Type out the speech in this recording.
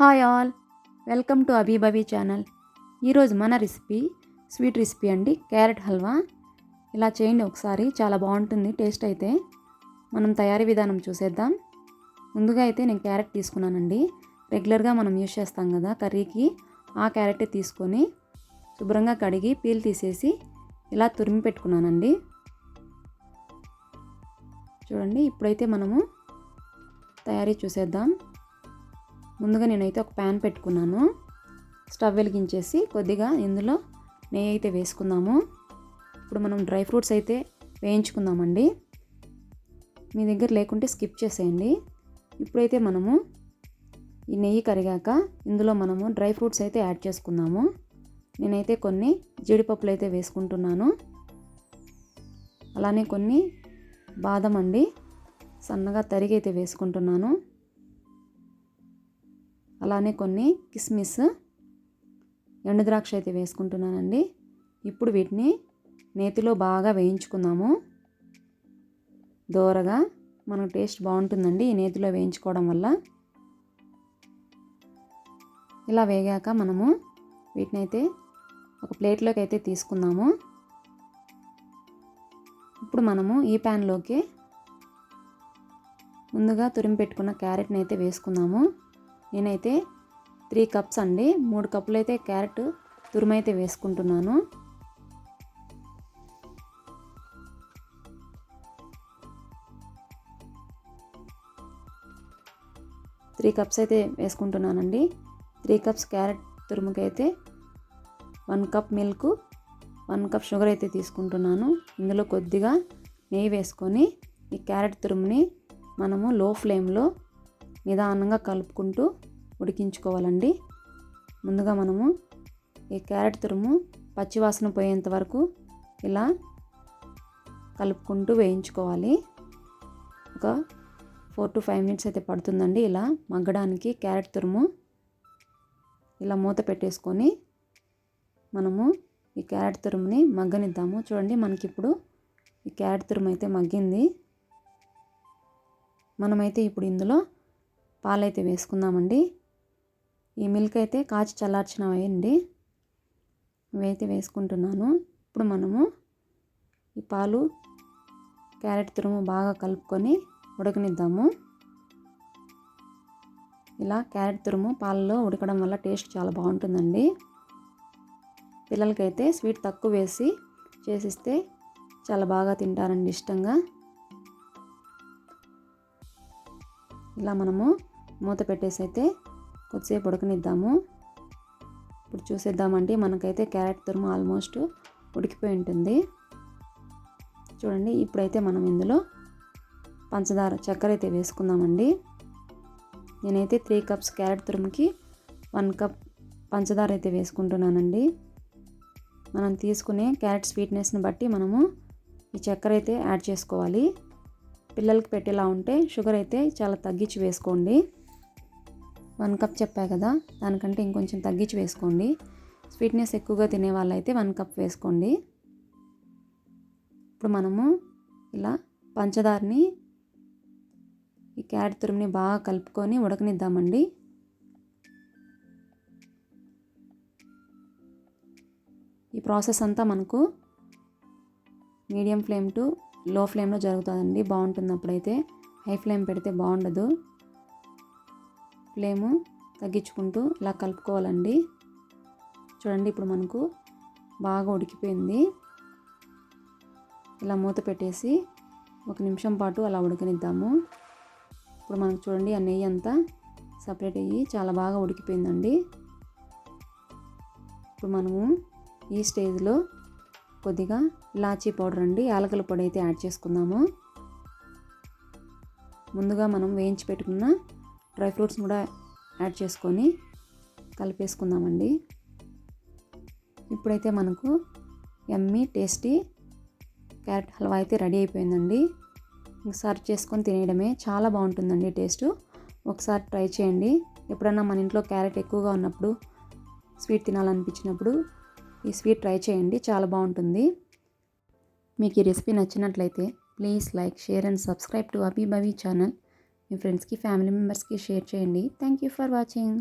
Hi all welcome to అబీబబీ channel. ఈరోజు మన రెసిపీ స్వీట్ రెసిపీ అండి క్యారెట్ హల్వా. ఇలా చేయండి ఒకసారి చాలా బాగుంటుంది టేస్ట్ అయితే. మనం తయారీ విధానం చూసేద్దాం. ముందుగా అయితే నేను క్యారెట్ తీసుకున్నానండి. రెగ్యులర్గా మనం యూజ్ చేస్తాం కదా కర్రీకి. ఆ క్యారెట్ తీసుకొని శుభ్రంగా కడిగి పీల్ తీసేసి ఇలా తురిమి పెట్టుకున్నానండి. చూడండి ఇప్పుడైతే మనము తయారీ చూసేద్దాం. ముందుగా నేనైతే ఒక ప్యాన్ పెట్టుకున్నాను. స్టవ్ వెలిగించేసి కొద్దిగా ఇందులో నెయ్యి అయితే వేసుకుందాము. ఇప్పుడు మనం డ్రై ఫ్రూట్స్ అయితే వేయించుకుందామండి. మీ దగ్గర లేకుంటే స్కిప్ చేసేయండి. ఇప్పుడైతే మనము ఈ నెయ్యి కరిగాక ఇందులో మనము డ్రై ఫ్రూట్స్ అయితే యాడ్ చేసుకుందాము. నేనైతే కొన్ని జీడిపప్పులు అయితే వేసుకుంటున్నాను. అలానే కొన్ని బాదం అండి. సన్నగా తరిగి అయితే వేసుకుంటున్నాను. అలానే కొన్ని కిస్మిస్ ఎండుద్రాక్ష అయితే వేసుకుంటున్నానండి. ఇప్పుడు వీటిని నేతిలో బాగా వేయించుకుందాము. దోరగా మనకు టేస్ట్ బాగుంటుందండి ఈ నేతిలో వేయించుకోవడం వల్ల. ఇలా వేగాక మనము వీటిని అయితే ఒక ప్లేట్లోకి అయితే తీసుకుందాము. ఇప్పుడు మనము ఈ ప్యాన్లోకి ముందుగా తురిమి పెట్టుకున్న క్యారెట్ని అయితే వేసుకుందాము. నేనైతే త్రీ కప్స్ అండి. మూడు కప్పులు అయితే క్యారెట్ తురుమైతే వేసుకుంటున్నాను. త్రీ కప్స్ అయితే వేసుకుంటున్నానండి. Three cups carrot తురుముకైతే one cup milk one cup sugar అయితే తీసుకుంటున్నాను. ఇందులో కొద్దిగా నెయ్యి వేసుకొని ఈ క్యారెట్ తురుముని మనము లో ఫ్లేమ్లో నిదానంగా కలుపుకుంటూ ఉడికించుకోవాలండి. ముందుగా మనము ఈ క్యారెట్ తురుము పచ్చివాసన పోయేంత వరకు ఇలా కలుపుకుంటూ వేయించుకోవాలి. ఒక ఫోర్ టు ఫైవ్ మినిట్స్ అయితే పడుతుందండి ఇలా మగ్గడానికి క్యారెట్ తురుము ఇలా మూత పెట్టేసుకొని మనము ఈ క్యారెట్ తురుముని మగ్గనిద్దాము. చూడండి మనకి ఇప్పుడు ఈ క్యారెట్ తురుము అయితే మగ్గింది. మనమైతే ఇప్పుడు ఇందులో పాలైతే వేసుకుందామండి. ఈ మిల్క్ అయితే కాచి చల్లార్చినవండి ఇవైతే వేసుకుంటున్నాను. ఇప్పుడు మనము ఈ పాలు క్యారెట్ తురుము బాగా కలుపుకొని ఉడకనిద్దాము. ఇలా క్యారెట్ తురుము పాలలో ఉడకడం వల్ల టేస్ట్ చాలా బాగుంటుందండి. పిల్లలకైతే స్వీట్ తక్కువ వేసి చేసిస్తే చాలా బాగా తింటారండి ఇష్టంగా. ఇలా మనము మూత పెట్టేసి అయితే కొద్దిసేపు ఉడకనిద్దాము. ఇప్పుడు చూసేద్దామండి మనకైతే క్యారెట్ తురుము ఆల్మోస్ట్ ఉడికిపోయి ఉంటుంది. చూడండి ఇప్పుడైతే మనం ఇందులో పంచదార చక్కెర అయితే వేసుకుందామండి. నేనైతే త్రీ కప్స్ క్యారెట్ తురుముకి వన్ కప్ పంచదార అయితే వేసుకుంటున్నానండి. మనం తీసుకునే క్యారెట్ స్వీట్నెస్ని బట్టి మనము ఈ చక్కెర అయితే యాడ్ చేసుకోవాలి. పిల్లలకి పెట్టేలా ఉంటే షుగర్ అయితే చాలా తగ్గించి వేసుకోండి. వన్ కప్ చెప్పా కదా దానికంటే ఇంకొంచెం తగ్గించి వేసుకోండి. స్వీట్నెస్ ఎక్కువగా తినే వాళ్ళైతే వన్ కప్ వేసుకోండి. ఇప్పుడు మనము ఇలా పంచదారని ఈ క్యారెట్ తురుముని బాగా కలుపుకొని ఉడకనిద్దామండి. ఈ ప్రాసెస్ అంతా మనకు మీడియం ఫ్లేమ్ టు లో ఫ్లేమ్లో జరుగుతుందండి. బాగుంటుంది అప్పుడైతే హై ఫ్లేమ్ పెడితే బాగుండదు. ఫ్లేము తగ్గించుకుంటూ ఇలా కలుపుకోవాలండి. చూడండి ఇప్పుడు మనకు బాగా ఉడికిపోయింది. ఇలా మూత పెట్టేసి ఒక నిమిషం పాటు అలా ఉడకనిద్దాము. ఇప్పుడు మనకు చూడండి ఆ నెయ్యి అంతా సపరేట్ అయ్యి చాలా బాగా ఉడికిపోయిందండి. ఇప్పుడు మనము ఈ స్టేజ్లో కొద్దిగా ఇలాచీ పౌడర్ అండి యాలకల పొడి అయితే యాడ్ చేసుకుందాము. ముందుగా మనం వేయించి పెట్టుకున్న డ్రై ఫ్రూట్స్ కూడా యాడ్ చేసుకొని కలిపేసుకుందామండి. ఇప్పుడైతే మనకు ఎమ్మీ టేస్టీ క్యారెట్ హల్వా అయితే రెడీ అయిపోయిందండి. సర్వ్ చేసుకొని తినేయడమే చాలా బాగుంటుందండి టేస్ట్. ఒకసారి ట్రై చేయండి. ఎప్పుడన్నా మన ఇంట్లో క్యారెట్ ఎక్కువగా ఉన్నప్పుడు స్వీట్ తినాలనిపించినప్పుడు ఈ స్వీట్ ట్రై చేయండి చాలా బాగుంటుంది. మీకు ఈ రెసిపీ నచ్చినట్లయితే please like share and subscribe to Abi channel. మీ ఫ్రెండ్స్కి ఫ్యామిలీ మెంబర్స్కి షేర్ చేయండి. Thank you for watching.